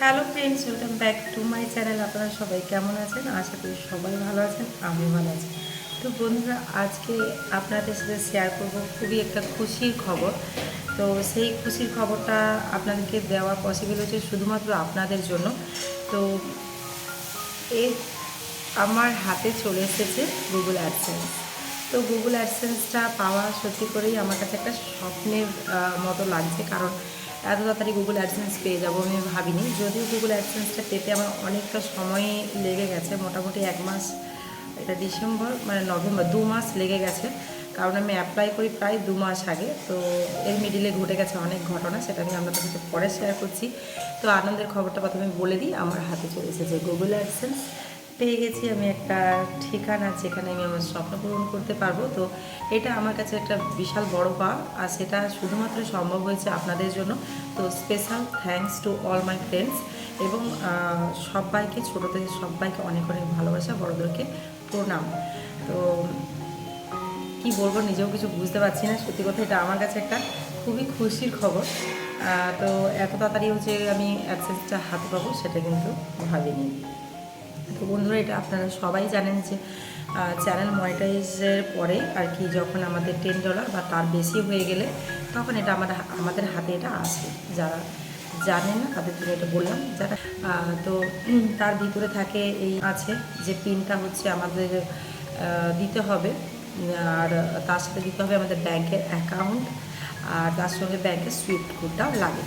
Hello friends welcome back to my channel আপনারা সবাই কেমন আছেন? আশা করি সবাই ভালো আছেন আমি ভালো আছি। তো বন্ধুরা, আজকে আপনাদের সাথে শেয়ার করব খুবই একটা খুশির খবর। তো সেই খুশির খবরটা আপনাদেরকে দেওয়া পসিবল হচ্ছে শুধুমাত্র আপনাদের জন্য। তো এই আমার হাতে চলে এসেছে গুগল অ্যাডসেন্স তো গুগল অ্যাডসেন্সটা পাওয়া সত্যি করেই আমার কাছে একটা স্বপ্নের মতো লাগছে। কারণ এত তাড়াতাড়ি গুগল অ্যাডসেন্স পেয়ে যাব, আমি ভাবিনি। যদিও গুগল অ্যাডসেন্সটা পেতে আমার অনেকটা সময় লেগে গেছে, মোটামুটি এক মাস, এটা ডিসেম্বর মানে নভেম্বর দু মাস লেগে গেছে। কারণ আমি অ্যাপ্লাই করি প্রায় দু মাস আগে, তো এর মিডিলে ঘটে গেছে অনেক ঘটনা, সেটা আমি আপনাদের সাথে পরে শেয়ার করছি। তো আনন্দের খবরটা প্রথমে বলে দিই, আমার হাতে চলে এসেছে গুগল অ্যাডসেন্স পেয়ে গেছি আমি একটা ঠিকানা যেখানে আমি আমার স্বপ্ন পূরণ করতে পারব। তো এটা আমার কাছে একটা বিশাল বড় পা আর সেটা শুধুমাত্র সম্ভব হয়েছে আপনাদের জন্য। তো special thanks to all my friends এবং সবাইকে, ছোটো থেকে সবাইকে অনেক অনেক ভালোবাসা, বড়োদেরকে প্রণাম। তো কি বলব, নিজেও কিছু বুঝতে পারছি না। সত্যি কথা, এটা আমার কাছে একটা খুবই খুশির খবর। তো এত তাড়াতাড়ি হচ্ছে আমি অ্যাক্সেসটা হাতে পাবো, সেটা কিন্তু ভাবিনি। তো বন্ধুরা, এটা আপনারা সবাই জানেন যে চ্যানেল মনিটাইজের পরে আর কি যখন আমাদের টেন ডলার বা তার বেশি হয়ে গেলে তখন এটা আমাদের আমাদের হাতে এটা আসে। যারা জানেন না, তাদের জন্য এটা বললাম। যারা তো তার ভিতরে থাকে এই আছে যে পিনটা হচ্ছে আমাদের দিতে হবে। আর তার সাথে দিতে হবে আমাদের ব্যাংকের অ্যাকাউন্ট আর তার সঙ্গে ব্যাংকের সুইফট কোডটাও লাগে।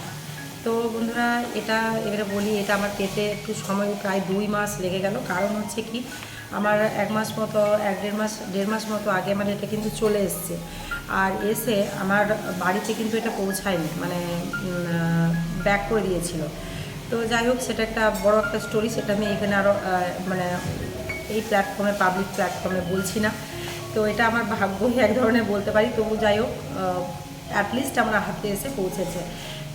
তো বন্ধুরা এটা এবারে বলি, এটা আমার পেতে একটু সময়, প্রায় দুই মাস লেগে গেল। কারণ হচ্ছে কি, আমার এক মাস মতো, এক দেড় মাস দেড় মাস মতো আগে আমার এটা কিন্তু চলে এসছে। আর এসে আমার বাড়িতে কিন্তু এটা পৌঁছায়নি মানে ব্যাক করে দিয়েছিল। তো যাই হোক, সেটা একটা বড় একটা স্টোরি সেটা আমি এখানে আরও মানে এই প্ল্যাটফর্মে পাবলিক প্ল্যাটফর্মে বলছি না। তো এটা আমার ভাগ্যই এক ধরনের বলতে পারি। তবু যাই হোক অ্যাটলিস্ট আমার হাতে এসে পৌঁছেছে।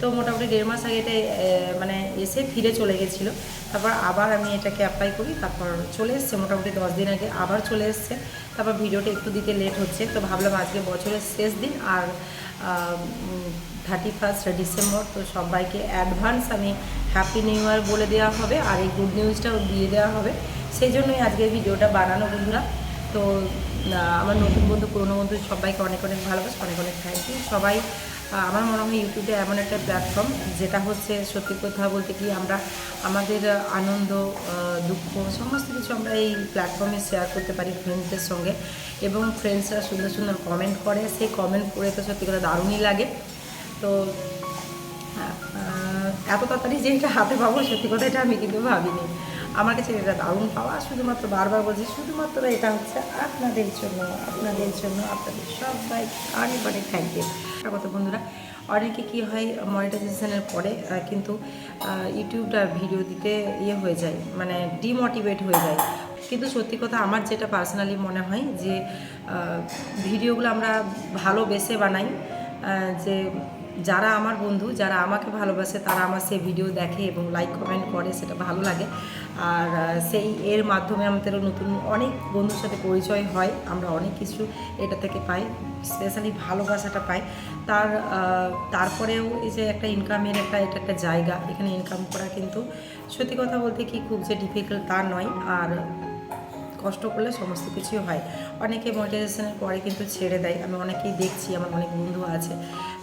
তো মোটামুটি দেড় মাস আগে এটা মানে এসে ফিরে চলে গেছিল। তারপর আবার আমি এটাকে অ্যাপ্লাই করি, তারপর চলে এসছে মোটামুটি দশ দিন আগে আবার চলে এসছে। তারপর ভিডিওটা একটু দিতে লেট হচ্ছে, তো ভাবলাম আজকে বছরের শেষ দিন আর থার্টি ফার্স্ট ডিসেম্বর তো সবাইকে অ্যাডভান্স আমি হ্যাপি নিউ ইয়ার বলে দেওয়া হবে আর এই গুড নিউজটাও দিয়ে দেওয়া হবে। সেই জন্যই আজকে ভিডিওটা বানানো বন্ধুরা। তো আমার নতুন বন্ধু, পুরনো বন্ধু সবাইকে অনেক অনেক ভালোবাসা, অনেক অনেক থ্যাংক ইউ সবাই আমার মনে হয় ইউটিউবে এমন একটা প্ল্যাটফর্ম যেটা হচ্ছে সত্যি কথা বলতে কি আমরা আমাদের আনন্দ দুঃখ সমস্ত কিছু আমরা এই প্ল্যাটফর্মে শেয়ার করতে পারি ফ্রেন্ডসদের সঙ্গে এবং ফ্রেন্ডসরা সুন্দর সুন্দর কমেন্ট করে। সেই কমেন্ট করে তো সত্যি কথা দারুণই লাগে। তো হ্যাঁ, এত তাড়াতাড়ি যে এটা হাতে পাবো সত্যি কথা এটা আমি কিন্তু ভাবিনি। আমার কাছে এটা দারুণ পাওয়া। শুধুমাত্র বারবার বলছি শুধুমাত্র এটা হচ্ছে আপনাদের জন্য আপনাদের জন্য আপনাদের সবাই অনেক অনেক থ্যাংক ইউ কথা বন্ধুরা। অনেকে কি হয় মনিটাইজেশনের পরে কিন্তু ইউটিউবটা ভিডিও দিতে ইয়ে হয়ে যায় মানে ডিমোটিভেট হয়ে যায়। কিন্তু সত্যি কথা আমার যেটা পার্সোনালি মনে হয় যে ভিডিওগুলো আমরা ভালোবেসে বানাই যে যারা আমার বন্ধু, যারা আমাকে ভালোবাসে, তারা আমার সেই ভিডিও দেখে এবং লাইক কমেন্ট করে, সেটা ভালো লাগে। আর সেই এর মাধ্যমে আমাদেরও নতুন অনেক বন্ধুর সাথে পরিচয় হয়। আমরা অনেক কিছু এটা থেকে পাই স্পেশালি ভালোবাসাটা পাই। তার তারপরেও এই যে একটা ইনকামের একটা, এটা একটা জায়গা, এখানে ইনকাম করা কিন্তু সত্যি কথা বলতে কি খুব যে ডিফিকাল্ট তা নয়। আর কষ্ট করলে সমস্ত কিছুই হয়। অনেকে মনিটাইজেশনের পরে কিন্তু ছেড়ে দেয়। আমি অনেকেই দেখছি, আমার অনেক বন্ধু আছে,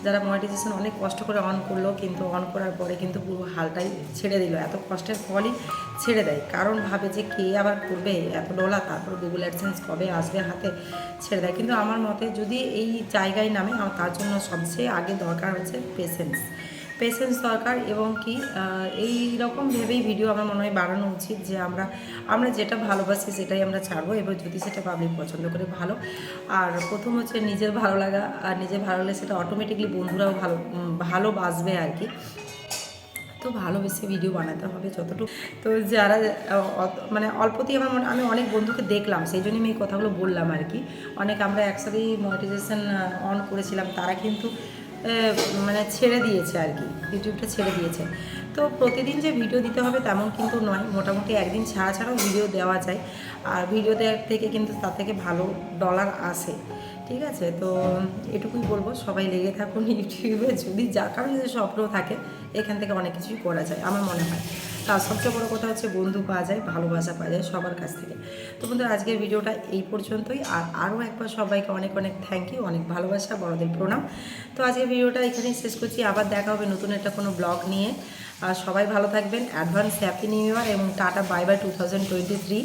যারা মনিটাইজেশন অনেক কষ্ট করে অন করল, কিন্তু অন করার পরে কিন্তু পুরো হালটাই ছেড়ে দিল। এত কষ্টের ফলই ছেড়ে দেয়। কারণ ভাবে যে কে আবার করবে, এত ডোলা তারপর গুগল অ্যাডসেন্স কবে আসবে হাতে ছেড়ে দেয়। কিন্তু আমার মতে যদি এই জায়গায় নামে, আমার তার জন্য সবচেয়ে আগে দরকার হচ্ছে পেশেন্স পেশেন্স দরকার এবং কি এই রকম ভেবেই ভিডিও আমার মনে হয় বানানো উচিত যে আমরা আমরা যেটা ভালোবাসি সেটাই আমরা ছাড়বো এবার যদি সেটা পাবলিক পছন্দ করে ভালো। আর প্রথম হচ্ছে নিজের ভালো লাগা, আর নিজের ভালো লাগলে সেটা অটোমেটিকলি বন্ধুরাও ভালো ভালোবাসবে আর কি। তো ভালোবেসে ভিডিও বানাতে হবে যতটুকু। তো যারা মানে অল্পতেই আমার মনে, আমি অনেক বন্ধুকে দেখলাম, সেই জন্যই আমি এই কথাগুলো বললাম আর কি। অনেক আমরা একসাথেই মনিটাইজেশন অন করেছিলাম, তারা কিন্তু মানে ছেড়ে দিয়েছে আর কি, ইউটিউবটা ছেড়ে দিয়েছে। তো প্রতিদিন যে ভিডিও দিতে হবে তেমন কিন্তু নয়, মোটামুটি একদিন ছাড়া ছাড়াও ভিডিও দেওয়া যায়। আর ভিডিও দেওয়ার থেকে কিন্তু তার থেকে ভালো ডলার আসে। ঠিক আছে? তো এটুকুই বলব, সবাই লেগে থাকুন ইউটিউবে, যদি যা কারণে যদি স্বপ্ন থাকে, এখান থেকে অনেক কিছুই করা যায়, আমার মনে হয়। তার সবচেয়ে বড় কথা হচ্ছে বন্ধু পাওয়া যায়, ভালোবাসা পাওয়া যায় সবার কাছ থেকে। তো বন্ধু আজকের ভিডিওটা এই পর্যন্তই। আর আরও একবার সবাইকে অনেক অনেক থ্যাংক ইউ অনেক ভালোবাসা, বড়দের প্রণাম। তো আজকের ভিডিওটা এখানেই শেষ করছি। আবার দেখা হবে নতুন একটা কোনো ব্লগ নিয়ে। আর সবাই ভালো থাকবেন অ্যাডভান্স হ্যাপি নিউ ইয়ার এবং tata bye bye two thousand twenty three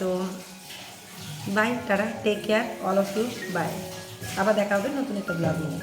তো bye tata take care all of you bye আবার দেখা হবে নতুন একটা ব্লগ নিয়ে।